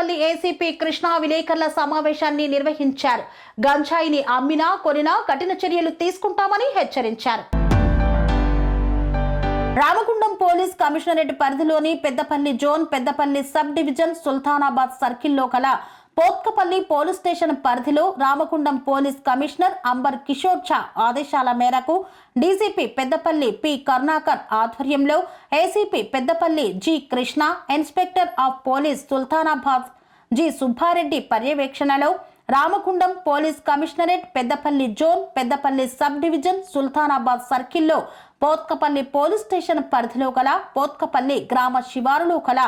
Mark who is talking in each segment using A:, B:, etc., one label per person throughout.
A: Peddapalli ACP Krishna విలేకరుల సమావేశాన్ని నిర్వహించారు. గంజాయిని అమ్మినా కొనినా కఠిన చర్యలు తీసుకుంటామని హెచ్చరించారు. రామగుండం పోలీస్ కమిషనరేట్ పరిధిలోని Peddapalli zone Peddapalli sub division Sultanabad సర్కిల్లో కల పోత్కపల్లి పోలీస్ స్టేషన్ పరిధిలో రామగుండం పోలీస్ కమిషనర్ అంబర్ కిషోర్ ఛా ఆదేశాల మేరకు డీసీపీ పెద్దపల్లి పి కరుణాకర్ ఆధ్వర్యంలో ACP Peddapalli G Krishna inspector of police Sultanabad G Subba Reddy పర్యవేక్షణలో Ramagundam police commissionerate Peddapalli zone Peddapalli sub division Sultanabad సర్కిల్లో Pothkapalli police station పరిధిలో గల పోత్కపల్లి గ్రామ శివారులో గల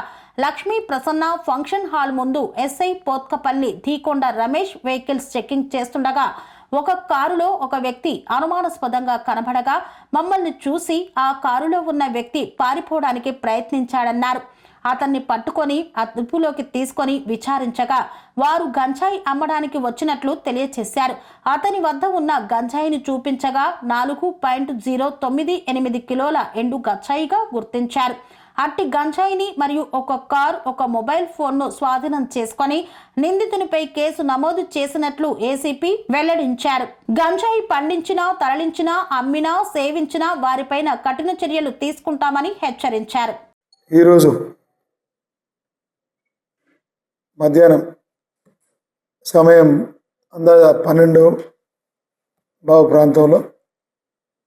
A: లక్ష్మీ ప్రసన్న ఫంక్షన్ హాల్ ముందు SI Potkapalli Dheekonda Ramesh vehicles checking చేస్తుండగా ఒక కారులో ఒక వ్యక్తి అనుమానాస్పదంగా కనబడగా మమ్మల్ని చూసి ఆ కారులో ఉన్న వ్యక్తి పారిపోవడానికి ప్రయత్నించాడన్నారు. అతన్ని పట్టుకొని అదుపులోకి తీసుకొని విచారించగా వారు గంజాయి అమ్మడానికి వచ్చినట్లు తెలియచేశారు. అతని వద్ద ఉన్న గంజాయిని చూపించగా నాలుగు పాయింట్ జీరో తొమ్మిది ఎనిమిది కిలోల ఎండు గంజాయిగా గుర్తించారు. అట్టి గంజాయిని మరియు ఒక కార్ ఒక మొబైల్ ఫోన్ను స్వాధీనం చేసుకొని నిందితునిపై కేసు నమోదు చేసినట్లు ఏసీపీ వెల్లడించారు. గంజాయి పండించినా తరలించినా అమ్మినా సేవించినా వారిపైన కఠిన చర్యలు తీసుకుంటామని హెచ్చరించారు.
B: ఈరోజు మధ్యాహ్నం సమయం అందాజ పన్నెండు బావు ప్రాంతంలో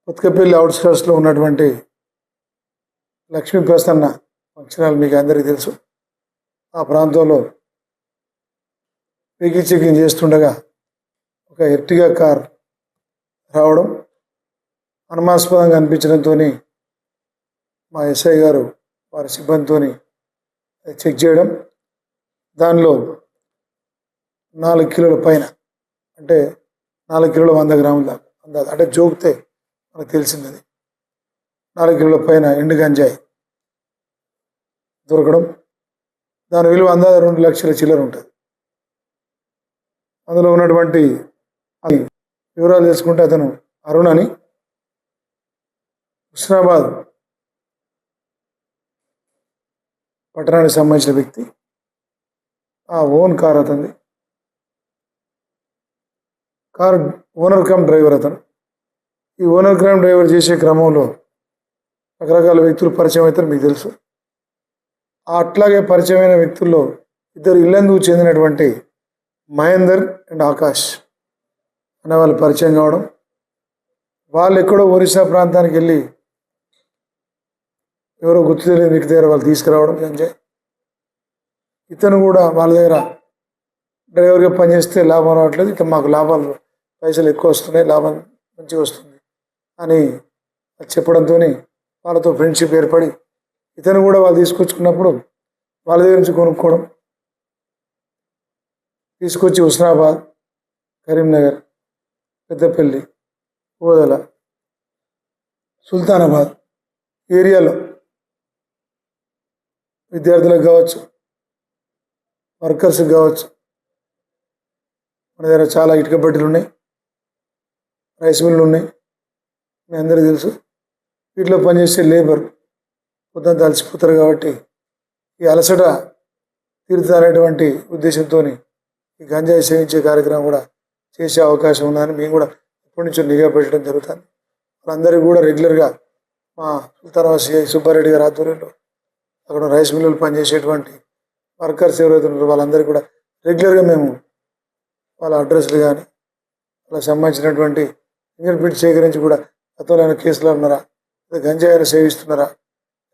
B: ఉత్కపల్లి అవుట్స్కర్ట్స్లో ఉన్నటువంటి లక్ష్మీ ప్రసన్న ఫంక్షన్ హాల్ మీకు అందరికీ తెలుసు. ఆ ప్రాంతంలో పీకి చెకింగ్ చేస్తుండగా ఒక ఎర్టిగా కార్ రావడం అనుమానాస్పదంగా అనిపించడంతో మా ఎస్ఐ గారు వారి సిబ్బందితో చెక్ చేయడం దానిలో నాలుగు కిలోల పైన అంటే నాలుగు కిలోల వంద గ్రాముల దాకా అంటే జోకితే మనకు తెలిసింది అది నాలుగు కిలోల పైన ఎండు గంజాయి దొరకడం దాని విలువ అందాజ రెండు లక్షల చిల్లర ఉంటుంది. అందులో ఉన్నటువంటి అది వివరాలు తెలుసుకుంటే అతను అరుణ్ అని. హుస్నాబాద్ పట్టణానికి సంబంధించిన వ్యక్తి. ఓన్ కార్ అతనిది. కార్ ఓనర్ కమ్ డ్రైవర్ అతను. ఈ ఓనర్ క్రైమ్ డ్రైవర్ చేసే క్రమంలో రకరకాల వ్యక్తులు పరిచయం అవుతారు మీకు తెలుసు. అట్లాగే పరిచయమైన వ్యక్తుల్లో ఇద్దరు ఇల్లందుకు చెందినటువంటి మహేందర్ అండ్ ఆకాష్ అనే వాళ్ళు పరిచయం కావడం. వాళ్ళు ఎక్కడో ఒరిస్సా ప్రాంతానికి వెళ్ళి ఎవరో గుర్తు తెలియని వ్యక్తి దగ్గర వాళ్ళు తీసుకురావడం సంజయ్. ఇతను కూడా వాళ్ళ దగ్గర డ్రైవర్గా పనిచేస్తే లాభం రావట్లేదు. ఇక మాకు లాభాలు పైసలు ఎక్కువ వస్తున్నాయి లాభం మంచిగా వస్తుంది అని చెప్పడంతో వాళ్ళతో ఫ్రెండ్షిప్ ఏర్పడి ఇతను కూడా వాళ్ళు తీసుకొచ్చుకున్నప్పుడు వాళ్ళ దగ్గర నుంచి కొనుక్కోవడం తీసుకొచ్చి హుస్నాబాద్ కరీంనగర్ పెద్దపల్లి ఓదల సుల్తానాబాద్ ఏరియాలో విద్యార్థులకు కావచ్చు వర్కర్స్ కావచ్చు. మన దగ్గర చాలా ఇటుక బట్టలు ఉన్నాయి. రైస్ మిల్లు ఉన్నాయి. మీ అందరికీ తెలుసు. వీటిలో పనిచేసే లేబర్ పొద్దున తలసిపోతారు కాబట్టి ఈ అలసట తీరుతారనేటువంటి ఉద్దేశంతో ఈ గంజాయి సేవించే కార్యక్రమం కూడా చేసే అవకాశం ఉందని మేము కూడా ఇప్పటి నుంచో నిఘా పెట్టడం జరుగుతుంది. వాళ్ళందరికీ కూడా రెగ్యులర్గా మా సుల్తానాబాద్ సిఐ సుబ్బారెడ్డి గారి ఆధ్వర్యంలో అక్కడ రైస్ మిల్లులు పనిచేసేటువంటి వర్కర్స్ ఎవరైతే ఉన్నారో వాళ్ళందరికీ కూడా రెగ్యులర్గా మేము వాళ్ళ అడ్రస్లు కానీ వాళ్ళకి సంబంధించినటువంటి ఫింగర్ ప్రింట్ సేకరించి కూడా గతంలో ఏమైనా కేసులో ఉన్నారా? లేదా గంజాయిలు సేవిస్తున్నారా?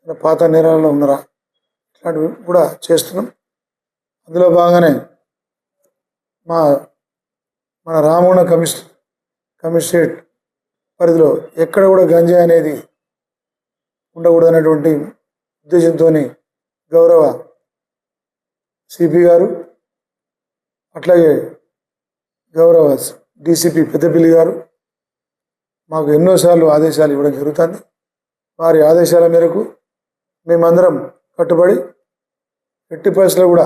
B: లేదా పాత నేరాలలో ఉన్నారా? ఇట్లాంటివి కూడా చేస్తున్నాం. అందులో భాగంగానే మా మన రామగుణ కమిషన్ కమిషనరేట్ పరిధిలో ఎక్కడ కూడా గంజాయి అనేది ఉండకూడదనేటువంటి ఉద్దేశంతో గౌరవ సిపి గారు అట్లాగే గౌరవ డీసీపీ పెద్దపల్లి గారు మాకు ఎన్నోసార్లు ఆదేశాలు ఇవ్వడం జరుగుతుంది. వారి ఆదేశాల మేరకు మేమందరం కట్టుబడి ఎట్టి పరిస్థితుల్లో కూడా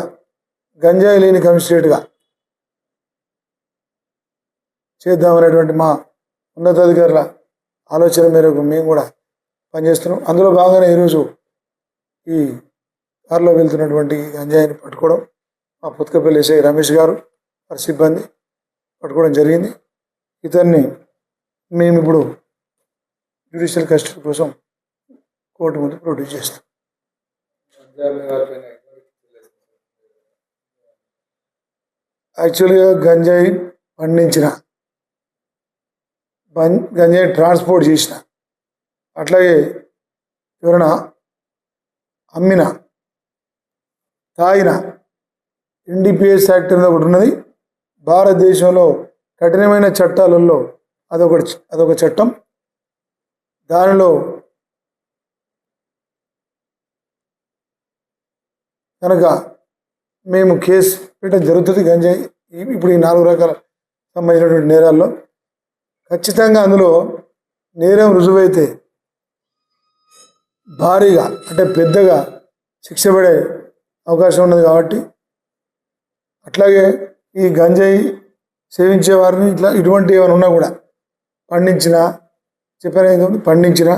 B: గంజాయి లేని కమిషనరేట్గా చేద్దామనేటువంటి మా ఉన్నతాధికారుల ఆలోచన మేరకు మేము కూడా పనిచేస్తున్నాం. అందులో భాగంగానే ఈరోజు ఈ కారులో వెళ్తున్నటువంటి గంజాయిని పట్టుకోవడం మా పుత్కపల్లి ఎస్ఐ రమేష్ గారు వారి సిబ్బంది పట్టుకోవడం జరిగింది. ఇతన్ని మేము ఇప్పుడు జ్యుడిషియల్ కస్టడీ కోసం కోర్టు ముందు ప్రొడ్యూస్ చేస్తాం. యాక్చువల్గా గంజాయి పండించిన గంజాయి ట్రాన్స్పోర్ట్ చేసిన అట్లాగే ఎవరైనా అమ్మిన తాగిన ఎన్డీపీఎస్ యాక్ట్ అనేది ఒకటి ఉన్నది. భారతదేశంలో కఠినమైన చట్టాలలో అదొకటి అదొక చట్టం. దానిలో కనుక మేము కేసు పెట్టడం జరుగుతుంది. గంజాయి ఇప్పుడు ఈ నాలుగు రకాల సంబంధించినటువంటి నేరాల్లో. ఖచ్చితంగా అందులో నేరం రుజువైతే భారీగా అంటే పెద్దగా శిక్ష పడే అవకాశం ఉన్నది కాబట్టి అట్లాగే ఈ గంజాయి సేవించే వారిని ఇట్లా ఇటువంటి ఏమైనా ఉన్నా కూడా పండించిన చెప్పాను పండించిన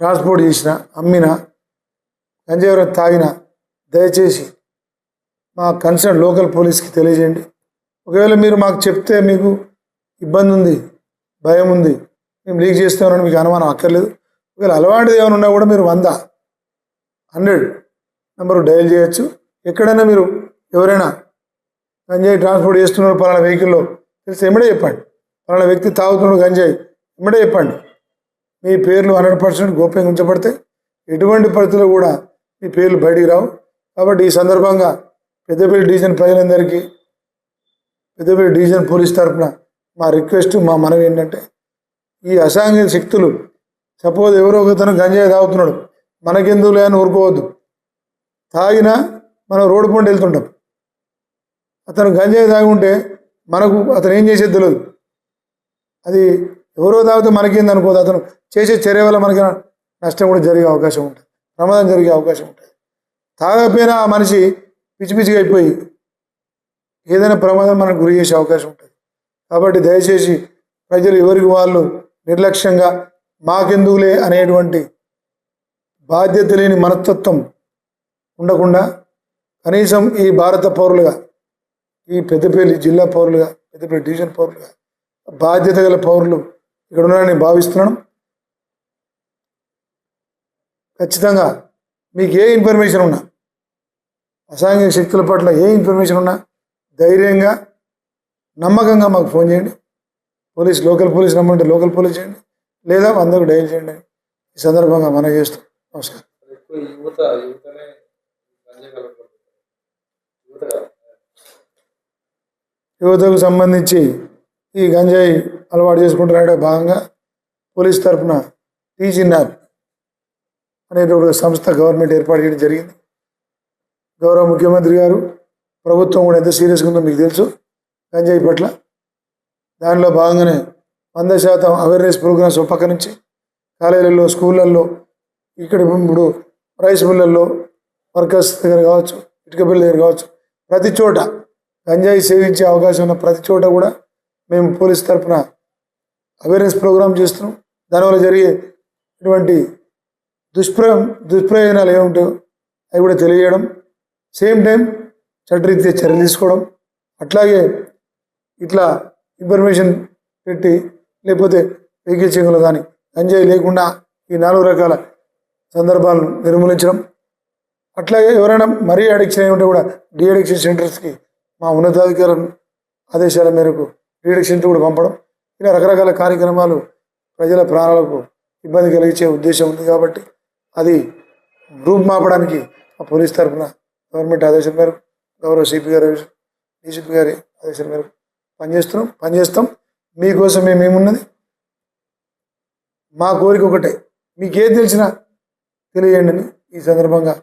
B: ట్రాన్స్పోర్ట్ చేసిన అమ్మిన గంజాయి ఎవరైనా తాగిన దయచేసి మా కన్సర్న్ లోకల్ పోలీస్కి తెలియజేయండి. ఒకవేళ మీరు మాకు చెప్తే మీకు ఇబ్బంది ఉంది భయం ఉంది మేము లీక్ చేస్తామని మీకు అనుమానం అక్కర్లేదు. ఒకవేళ అలవాటిది ఏమైనా ఉన్నా కూడా మీరు వంద హండ్రెడ్ నెంబర్ డయల్ చేయొచ్చు. ఎక్కడైనా మీరు ఎవరైనా గంజాయి ట్రాన్స్పోర్ట్ చేస్తున్నారు పలానా వెహికల్లో తెలిసి ఎమ్మడే చెప్పండి. పలానా వ్యక్తి తాగుతున్నాడు గంజాయి ఎమ్మడే చెప్పండి. మీ పేర్లు హండ్రెడ్ పర్సెంట్ గోప్యంగా ఉంచబడితే ఎటువంటి పరిస్థితుల్లో కూడా మీ పేర్లు బయటికి రావు. కాబట్టి ఈ సందర్భంగా పెద్దపల్లి డివిజన్ ప్రజలందరికీ పెద్దపల్లి డివిజన్ పోలీస్ తరఫున మా రిక్వెస్ట్ మా మనవి ఏంటంటే ఈ అసాంఘిక శక్తులు సపోజ్ ఎవరో ఒకతను గంజాయి తాగుతున్నాడు మనకెందుకులే లేని ఊరుకోవద్దు. తాగినా మనం రోడ్డు పంట వెళ్తుంటాం. అతను గంజాయి తాగి ఉంటే మనకు అతను ఏం చేసేది తెలియదు అది ఎవరో తాగితే మనకేంది అనుకోదు అతను చేసే చర్య వల్ల మనకి నష్టం కూడా జరిగే అవకాశం ఉంటుంది. ప్రమాదం జరిగే అవకాశం ఉంటుంది. తాగకపోయినా ఆ మనిషి పిచ్చి పిచ్చిగా అయిపోయి ఏదైనా ప్రమాదం మనకు గురి చేసే అవకాశం ఉంటుంది. కాబట్టి దయచేసి ప్రజలు ఎవరికి వాళ్ళు నిర్లక్ష్యంగా మాకెందుకులే అనేటువంటి బాధ్యత లేని మనస్తత్వం ఉండకుండా కనీసం ఈ భారత పౌరులుగా ఈ పెద్దపల్లి జిల్లా పౌరులుగా పెద్దపల్లి డివిజన్ పౌరులుగా బాధ్యత గల పౌరులు ఇక్కడ ఉన్నారని భావిస్తున్నాను. ఖచ్చితంగా మీకు ఏ ఇన్ఫర్మేషన్ ఉన్నా అసాంఘిక శక్తుల పట్ల ఏ ఇన్ఫర్మేషన్ ఉన్నా ధైర్యంగా నమ్మకంగా మాకు ఫోన్ చేయండి. పోలీస్ లోకల్ పోలీస్ నమ్మంటే లోకల్ పోలీస్ చేయండి. లేదా అందరూ డైల్ చేయండి. ఈ సందర్భంగా మనం చేస్తాం. నమస్కారం. యువతకు సంబంధించి ఈ గంజాయి అలవాటు చేసుకుంటున్నాడే భాగంగా పోలీస్ తరఫున టీజిన్ఆర్ అనేటువంటి సంస్థ గవర్నమెంట్ ఏర్పాటు చేయడం జరిగింది. గౌరవ ముఖ్యమంత్రి గారు ప్రభుత్వం కూడా ఎంత సీరియస్గా ఉందో మీకు తెలుసు. గంజాయి పట్ల దానిలో భాగంగానే వంద శాతం అవేర్నెస్ ప్రోగ్రామ్స్ ఒక పక్క నుంచి కాలేజీలలో స్కూళ్ళల్లో ఇక్కడ ఇప్పుడు రైస్ మిల్లల్లో వర్కర్స్ దగ్గర కావచ్చు ఇటుక దగ్గర కావచ్చు ప్రతి చోట గంజాయి సేవించే అవకాశం ఉన్న ప్రతి చోట కూడా మేము పోలీస్ తరఫున అవేర్నెస్ ప్రోగ్రామ్ చేస్తున్నాం. దానివల్ల జరిగే ఇటువంటి దుష్ప్ర దుష్ప్రయోజనాలు ఏముంటాయో అవి కూడా తెలియజేయడం సేమ్ టైం చట్టరీత్యా చర్యలు తీసుకోవడం అట్లాగే ఇట్లా ఇన్ఫర్మేషన్ పెట్టి లేకపోతే వెహికల్ చెంగులు కానీ గంజాయి లేకుండా ఈ నాలుగు రకాల సందర్భాలను నిర్మూలించడం అట్లాగే ఎవరైనా మరీ అడిక్షన్ అయి ఉంటే కూడా డీఅడిక్షన్ సెంటర్స్కి మా ఉన్నతాధికారుల ఆదేశాల మేరకు డీఅడిక్షన్ కూడా పంపడం. ఇలా రకరకాల కార్యక్రమాలు ప్రజల ప్రాణాలకు ఇబ్బంది కలిగించే ఉద్దేశం ఉంది కాబట్టి అది రూపుమాపడానికి మా పోలీస్ తరఫున గవర్నమెంట్ ఆదేశం మేరకు గౌరవ సిపి గారు డీసీపీ గారి ఆదేశం మేరకు పనిచేస్తున్నాం. పనిచేస్తాం. మీకోసం మేమేమున్నది మా కోరిక ఒకటే. మీకు ఏది తెలిసినా తెలియజేయండి. అని ఈ సందర్భంగా